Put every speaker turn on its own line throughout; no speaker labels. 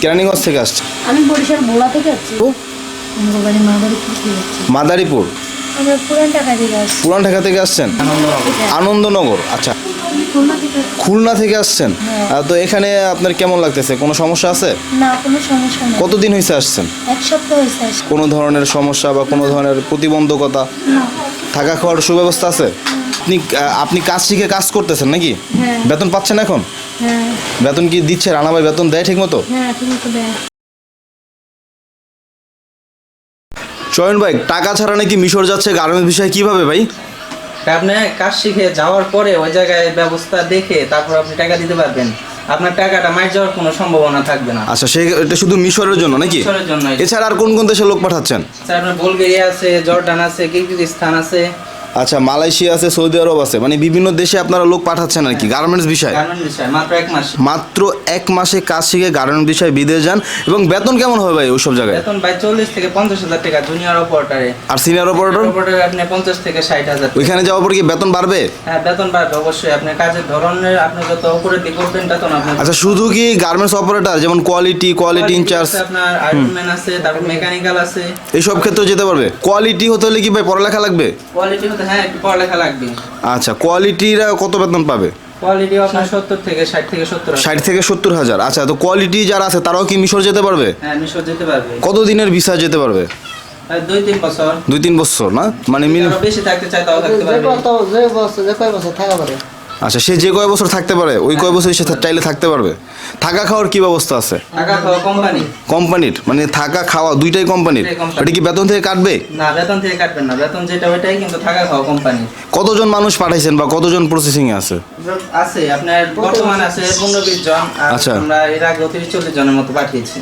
কেরানীগঞ্জ থেকে আসছি। আমি বরিশাল ভোলা থেকে আসছি।
মাদারীপুর
পুরান
ঢাকা থেকে আসছেন? আনন্দনগর। আচ্ছা।
খুলনা থেকে
আসছেন?
হ্যাঁ।
তো এখানে আপনার কেমন লাগতেছে? কোনো সমস্যা আছে?
না কোনো সমস্যা নেই।
কতদিন হয়েছে আসছেন?
এক সপ্তাহ হয়েছে
কোনো ধরনের সমস্যা বা কোনো ধরনের প্রতিবন্ধকতা? থাকা খাওয়ার সুব্যবস্থা আছে? আপনি আপনি কাজ শিখে কাজ করতেছেন নাকি?
হ্যাঁ।
বেতন পাচ্ছেন এখন?
হ্যাঁ।
বেতন কি দিচ্ছে? রানা ভাই বেতন দেয় ঠিক মতো?
হ্যাঁ
চয়ন ভাই টাকা ছাড়া নাকি মিশর যাচ্ছে গার্মেন্টস বিষয়ে কীভাবে ভাই?
আপনি কাজ শিখে যাওয়ার পরে ওই জায়গায় ব্যবস্থা দেখে তারপর আপনি টাকা দিতে পারবেন। আপনার টাকাটা মার যাওয়ার কোনো সম্ভাবনা থাকবে না।
আচ্ছা সে এটা শুধু মিশরের জন্য নাকি?
মিশরের জন্য
এছাড়া আর কোন কোন দেশে লোক পাঠাচ্ছেন?
স্যার আপনার বুলগেরিয়া আছে জর্ডান আছে কিরগিজস্তান আছে।
আচ্ছা মালয়েশিয়া আছে সৌদি আরব আছে মানে বিভিন্ন দেশে আপনারা লোক পাঠাচ্ছেন আর কি গার্মেন্টস বিষয়ে?
মাত্র এক মাস।
মাত্র এক মাসে কাজ শিখে গার্মেন্টস বিষয়ে বিদেশ যান এবং বেতন কেমন হবে ভাই ওইসব জায়গায়?
বেতন বাই চল্লিশ থেকে পঞ্চাশ হাজার টাকা জুনিয়র অপারেটারে
আর সিনিয়র অপারেটর
অপারেটারে আপনি পঞ্চাশ থেকে ষাট হাজার
ওইখানে যাওয়ার পর কি বেতন বাড়বে?
হ্যাঁ বেতন বাড়বে অবশ্যই। আপনার কাজের ধরনের আপনি যত উপরে দিক করবেন তত আপনার
আচ্ছা শুধু কি গার্মেন্টস অপারেটর যেমন কোয়ালিটি কোয়ালিটি ইনচার্জ
আপনার আয়রনম্যান আছে তারপর মেকানিক্যাল আছে।
এইসব ক্ষেত্রে যেতে পারবে? কোয়ালিটি হতে হলে কি ভাই পড়ালেখা লাগবে?
কোয়ালিটি হতে হ্যাঁ একটু পড়ালেখা লাগবে।
আচ্ছা কোয়ালিটিরা কত বেতন পাবে?
আপনার সত্তর থেকে ষাট থেকে সত্তর হাজার।
থেকে আচ্ছা তো কোয়ালিটি যারা আছে তারাও কি মিশর যেতে পারবে?
হ্যাঁ মিশর যেতে পারবে।
কত দিনের ভিসা যেতে পারবে?
দুই তিন বছর।
দুই তিন বছর না? মানে মিনিমাম
বেশি থাকতে চায় তাও থাকতে পারবে।
যে বছর যে কয় বছর থাকা পারে?
আচ্ছা সে যে কয় বছর থাকতে পারে ওই কয় বছর সে চাইলে থাকতে পারবে? থাকা খাওয়ার কি ব্যবস্থা আছে?
টাকা খাওয়া কোম্পানি
কোম্পানির মানে থাকা খাওয়া দুইটাই কোম্পানির। এটা কি বেতন থেকে কাটবে?
না বেতন থেকে কাটবেন না বেতন যেটা ওইটাই কিন্তু থাকা খাওয়া কোম্পানি
কতজন মানুষ পাঠাইছেন বা কতজন প্রসেসিং এ আছে
আছে আপনার বর্তমানে আছে পনেরো বিশ জন
আচ্ছা।
আমরা এর আগে তিরিশ চল্লিশ জনের মতো পাঠিয়েছি।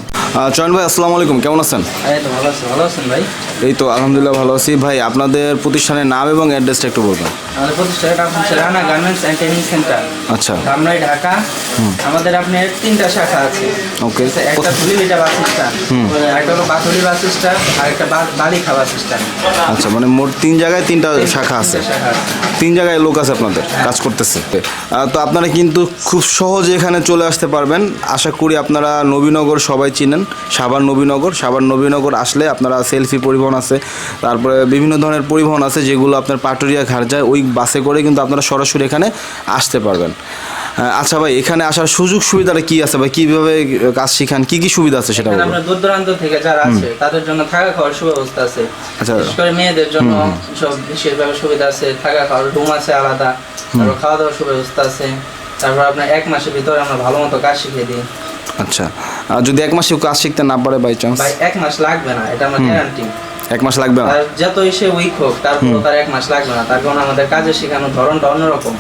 চয়ন ভাই আসসালামু আলাইকুম কেমন আছেন?
এই তো ভালো আছে ভালো আছেন ভাই?
এই তো আলহামদুলিল্লাহ ভালো আছি। ভাই আপনাদের প্রতিষ্ঠানের নাম এবং অ্যাড্রেসটা একটু বলবেন।
আমাদের প্রতিষ্ঠানটা হচ্ছে Rana garments and training centre
আচ্ছা।
ধামরাই ঢাকা। আমাদের আপনার তিনটা শাখা আছে।
Okay.
একটা বাস স্ট্যান্ড একটা হলো বাথুলি বাস স্ট্যান্ড আর একটা বালিখা বাস স্ট্যান্ড
আচ্ছা মানে মোট তিন জায়গায় তিনটা শাখা আছে। তিন জায়গায় লোক আছে আপনাদের কাজ করতেছে। তো আপনারা কিন্তু খুব সহজে এখানে চলে আসতে পারবেন। আশা করি আপনারা নবীনগর সবাই চিনেন। সাভার নবীনগর সাভার নবীনগর আসলে আপনারা সেলফি পরিবহন আছে। তারপরে বিভিন্ন ধরনের পরিবহন আছে যেগুলো আপনার পাটুরিয়া ঘাট যায় ওই বাসে করে কিন্তু আপনারা সরাসরি এখানে আসতে পারবেন। আচ্ছা ভাই এখানে আসার সুযোগ সুবিধাটা কি আছে ভাই? কীভাবে কাজ শিখান? কি কি সুবিধা আছে সেটা বলুন।
দূর দূরান্ত থেকে যারা আছে তাদের জন্য থাকা খাওয়ার সুব্যবস্থা আছে।
আচ্ছা।
বিশেষ করে মেয়েদের জন্য সব বিশেষভাবে সুবিধা আছে। থাকা খাওয়ার রুম আছে আলাদা। তারপর খাওয়া দাওয়ার সুব্যবস্থা আছে। তারপর আপনার এক মাসের ভিতরে আমরা ভালো মতো কাজ শিখিয়ে দিই।
আচ্ছা। আর যদি এক মাসে কাজ শিখতে না পারে বাই চান্স
ভাই এক মাস লাগবে না। এটা আমার গ্যারান্টি
এক মাস লাগবে না?
আর যতই সে উইক হোক তারপর তার এক মাস লাগবে না। তার কারণ আমাদের কাজের শেখানোর ধরনটা অন্যরকম।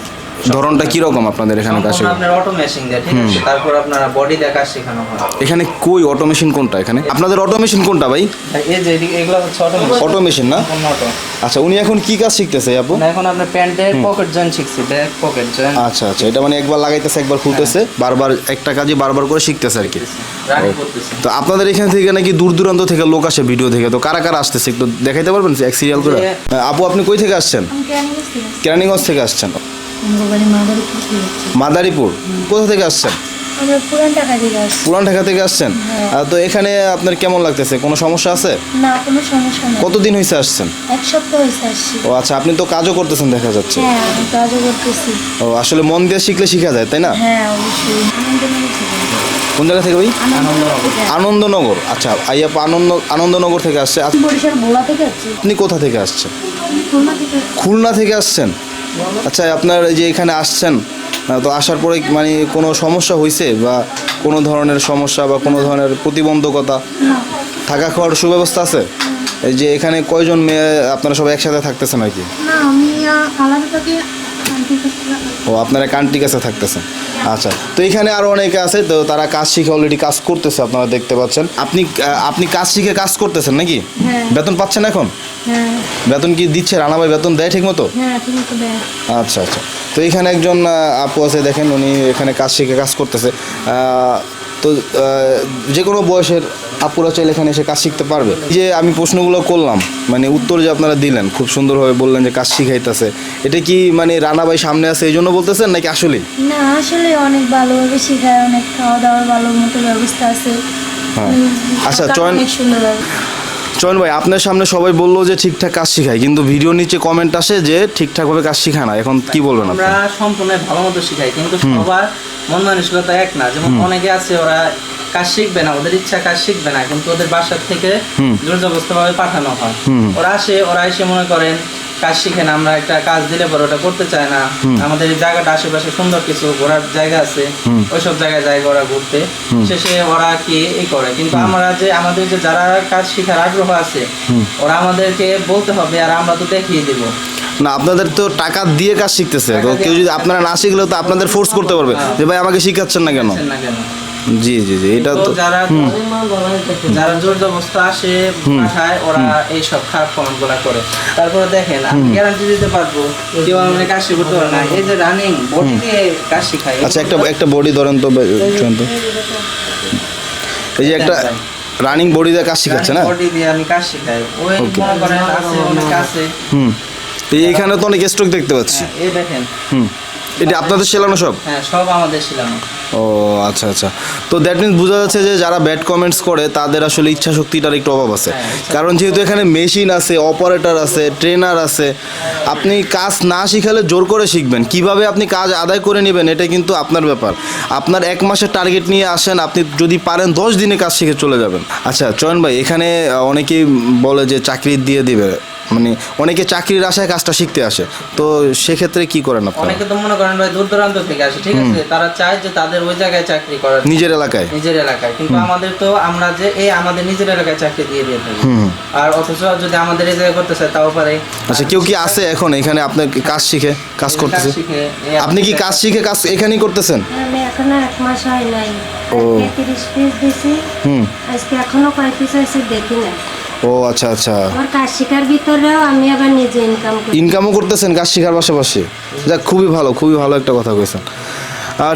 ধরনটা কীরকম আপনাদের এখানে কাছে
আপনার অটো মেশিন দিয়ে ঠিক আছে? তারপর আপনার বডি কাজ শেখানো হয়।
এখানে কই অটোমেশন কোনটা এখানে? আপনাদের অটোমেশন কোনটা ভাই?
এই যে এগুলো হচ্ছে অটো মেশিন
অটোমেশন না
অটো
আচ্ছা উনি এখন কি কাজ শিখতেছে আপু?
না, এখন আপনার প্যান্টের পকেট জয়েন্ট শিখছে ব্যাক পকেট জয়েন্ট
আচ্ছা আচ্ছা এটা মানে একবার লাগাইতেছে একবার খুলতেছে বারবার একটা কাজই বারবার করে শিখতেছে আর কি।
রানিং করতেছি।
তো আপনাদের এখান থেকে নাকি দূর দূরান্ত থেকে লোক আসে ভিডিও থেকে তো কারা কারা আসতেছে একটু দেখাইতে পারবেন এক সিরিয়াল করে?
যে-
হ্যাঁ, আপু আপনি কই থেকে আসছেন।
কেরানীগঞ্জ থেকে
আসছেন। মাদারীপুর কোথা থেকে আসছেন?
পুরান
ঢাকা থেকে আসছেন?
হ্যাঁ।
তো এখানে আপনার কেমন লাগতেছে? কোনো সমস্যা আছে?
না কোনো সমস্যা নেই।
কতদিন হয়েছে আসছেন?
এক সপ্তাহ হয়েছে আসছি।
ও আচ্ছা আপনি তো কাজও করতেছেন দেখা যাচ্ছে।
হ্যাঁ আমি কাজও করতেছি।
ও আসলে মন দিয়ে শিখলে শিখা যায় তাই না?
হ্যাঁ অবশ্যই।
কোন জায়গা থেকে ভাই?
আনন্দনগর
আচ্ছা আইয়াপ আনন্দ আনন্দনগর থেকে আসছে। আচ্ছা, আপনি কোথা থেকে আসছেন।
খুলনা থেকে
আসছেন? আচ্ছা আপনার এই যে এখানে আসছেন তো আসার পরে মানে কোনো সমস্যা হয়েছে বা কোনো ধরনের সমস্যা বা কোনো ধরনের প্রতিবন্ধকতা? থাকা খাওয়ার সুব্যবস্থা আছে? এই যে এখানে কয়জন মেয়ে, আপনারা সবাই একসাথে থাকতেছেন আর কি?
না আমি আলাদা
ও আপনারা কান্ট্রি কাছে থাকতেছেন। আচ্ছা তো এখানে আরও অনেকে আছে তো তারা কাজ শিখে অলরেডি কাজ করতেছে আপনারা দেখতে পাচ্ছেন। আপনি আপনি কাজ শিখে কাজ করতেছেন নাকি?
হ্যাঁ।
বেতন পাচ্ছেন এখন?
হ্যাঁ।
বেতন কি দিচ্ছে? রানা ভাই বেতন দেয় ঠিক মতো
হ্যাঁ
আচ্ছা আচ্ছা। তো এখানে একজন আপু আছে দেখেন উনি এখানে কাজ শিখে কাজ করতেছে। আহ, তো যে কোনো বয়সের আপুরা চাইলে এখানে এসে কাজ শিখতে পারবে। যে আমি প্রশ্নগুলো করলাম মানে উত্তর যে আপনারা দিলেন খুব সুন্দরভাবে বললেন যে কাজ শিখাইতেছে। এটা কি মানে রানাবাই সামনে আছে এই জন্য বলতেছেন নাকি আসলেই?
না আসলে অনেক ভালোভাবে শেখায় অনেক খাওয়া দাওয়ার ভালো মতো ব্যবস্থা আছে।
হ্যাঁ। আচ্ছা, চয়ন- চয়ন ভাই আপনার সামনে সবাই বলল যে ঠিকঠাক কাজ শিখায় কিন্তু ভিডিও নিচে কমেন্ট আসে যে ঠিকঠাকভাবে কাজ শিখায় না। এখন কি বলবেন আপনি?
আমরা সম্পূর্ণ ভালো মতো শিখাই কিন্তু সবার মন মানসিকতা এক না। যেমন অনেকে আছে ওরা কাজ শিখবে না ওদের ইচ্ছা কাজ শিখবে না কিন্তু ওদের বাসার থেকে জোর জবরদস্ত ভাবে পাঠানো হয়। ওরা আসে ওরা এসে মনে করেন কাজ শিখে না আমরা একটা কাজ দিলে পরে ওটা করতে চায় না। আমাদের এই জায়গাটা আশেপাশে সুন্দর কিছু ঘোরার জায়গা আছে ওইসব জায়গায় যায় ওরা ঘুরতে। শেষে ওরা কি এই করে। কিন্তু আমরা যে আমাদের যে যারা কাজ শেখার আগ্রহ আছে ওরা আমাদেরকে বলতে হবে আর আমরা তো দেখিয়ে দেবো।
না আপনাদের তো টাকা দিয়ে কাজ শিখতেছে। তো কেউ যদি আপনারা না শিখলেও তো আপনাদের ফোর্স করতে পারবে যে ভাই আমাকে শিখাচ্ছেন না কেন? জি জি জি এটা
তো যারা যারা জোর জবস্তা আসে পাঠায় ওরা এইসব খারাপ কমেন্টগুলা করে। তারপরে দেখেন আমি গ্যারান্টি দিতে পারব কেউ আমাদের কাজ করতে পারে না। এই যে রানিং বডি দিয়ে কাজ শিখায়।
আচ্ছা একটা একটা বডি ধরেন তো এই যে একটা রানিং বডি দিয়ে কাজ শিখাচ্ছে না?
বডি দিয়ে আমি কাজ শিখাই। ওই মনে করেন আছে অনেক আছে।
হুম। এই এখানে তো অনেক স্ট্রোক দেখতে পাচ্ছি।
এই দেখেন।
হুম। এটা আপনাদের সেলানো সব?
হ্যাঁ সব আমাদের শিলানো।
ও আচ্ছা আচ্ছা। তো দ্যাট মিনস বোঝা যাচ্ছে যে যারা ব্যাড কমেন্টস করে তাদের আসলে ইচ্ছা শক্তিটার একটু অভাব আছে।
হ্যাঁ,
কারণ যেহেতু এখানে মেশিন আছে অপারেটর আছে ট্রেনার আছে আপনি কাজ না শিখালে জোর করে শিখবেন। কীভাবে আপনি কাজ আদায় করে নেবেন এটা কিন্তু আপনার ব্যাপার। আপনার এক মাসের টার্গেট নিয়ে আসেন আপনি যদি পারেন দশ দিনে কাজ শিখে চলে যাবেন। আচ্ছা চয়ন ভাই এখানে অনেকেই বলে যে চাকরি দিয়ে দিবে। মানে অনেকে চাকরির আশায় কাজটা শিখতে আসে। তো সেক্ষেত্রে কি করেন আপনারা?
অনেকে তো মনে করেন ভাই দূর দূরান্ত থেকে আসে ঠিক আছে? তারা চায় যে তাদের ওই জায়গায় চাকরি করার
নিজের এলাকায়?
নিজের এলাকায়। কিন্তু আমাদের তো আমরা যে এই আমাদের নিজের এলাকায় চাকরি দিয়ে দিয়ে থাকি। আর অথচ যদি আমাদের এই জায়গায় করতে চায় তাও পারে।
আচ্ছা কেউ কি আছে এখন এখানে? আপনার কাজ শিখে কাজ করতেছে? আপনি কি কাজ শিখে কাজ এখানেই করতেছেন?
আমি এখনও এক মাস হয় নাই।
ও।
আজকে তিরিশ পিস দিছি।
হুম।
আজকে এখনও কয় পিস আছে দেখি না
ও আচ্ছা আচ্ছা।
আমার কাজ শেখার ভিতরেও আমি আবার নিজে ইনকাম করি।
ইনকামও করতেছেন কাজ শেখার পাশাপাশি? যাক খুবই ভালো খুবই ভালো একটা কথা কইছেন।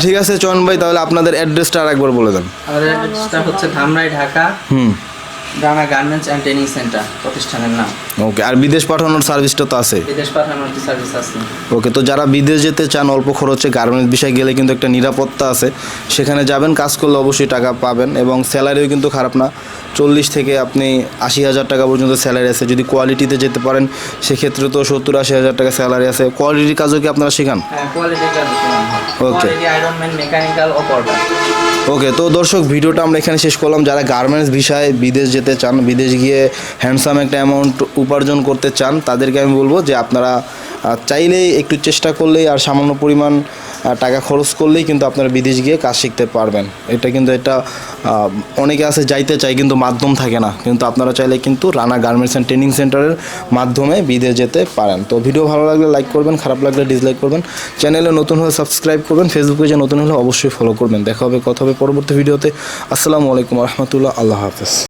ঠিক আছে চয়ন ভাই তাহলে আপনাদের অ্যাড্রেসটা আর একবার বলে দেন।
আমাদের অ্যাড্রেসটা হচ্ছে ধামরাই ঢাকা।
হুম।
Rana garments and training centre প্রতিষ্ঠানের নাম।
ওকে আর বিদেশ পাঠানোর সার্ভিসটা তো আছে।
বিদেশ পাঠানোর সার্ভিস আছে।
ওকে তো যারা বিদেশ যেতে চান অল্প খরচে গার্মেন্টস বিষয়ে গেলে কিন্তু একটা নিরাপত্তা আছে। সেখানে যাবেন কাজ করলে অবশ্যই টাকা পাবেন এবং স্যালারিও কিন্তু খারাপ না। চল্লিশ থেকে আপনি আশি হাজার টাকা পর্যন্ত স্যালারি আছে। যদি কোয়ালিটিতে যেতে পারেন সেক্ষেত্রে তো সত্তর আশি হাজার টাকা স্যালারি আছে। কোয়ালিটির কাজও কি আপনারা শেখান?
হ্যাঁ কোয়ালিটি কাজ. Quality ironman mechanical operator
okay তো দর্শক, ভিডিওটা আমরা এখানে শেষ করলাম। যারা গার্মেন্টস বিষয়ে বিদেশ যেতে চান, বিদেশ গিয়ে হ্যান্ডসাম একটা অ্যামাউন্ট উপার্জন করতে চান, তাদেরকে আমি বলব যে আপনারা চাইলেই একটু চেষ্টা করলেই আর সামান্য পরিমাণ টাকা খরচ করলেই কিন্তু আপনারা বিদেশ গিয়ে কাজ শিখতে পারবেন। এটা কিন্তু এটা অনেকে আছে যাইতে চায় কিন্তু মাধ্যম থাকে না। কিন্তু আপনারা চাইলে কিন্তু রানা গার্মেন্টস অ্যান্ড ট্রেনিং সেন্টারের মাধ্যমে বিদেশ যেতে পারেন। তো ভিডিও ভালো লাগলে লাইক করবেন, খারাপ লাগলে ডিসলাইক করবেন। চ্যানেলে নতুন হলে সাবস্ক্রাইব করবেন ফেসবুকে যে নতুন হলে অবশ্যই ফলো করবেন। দেখা হবে, কথা হবে পরবর্তী ভিডিওতে আসসালামু আলাইকুম রহমতুল্লাহ, আল্লাহ হাফেজ।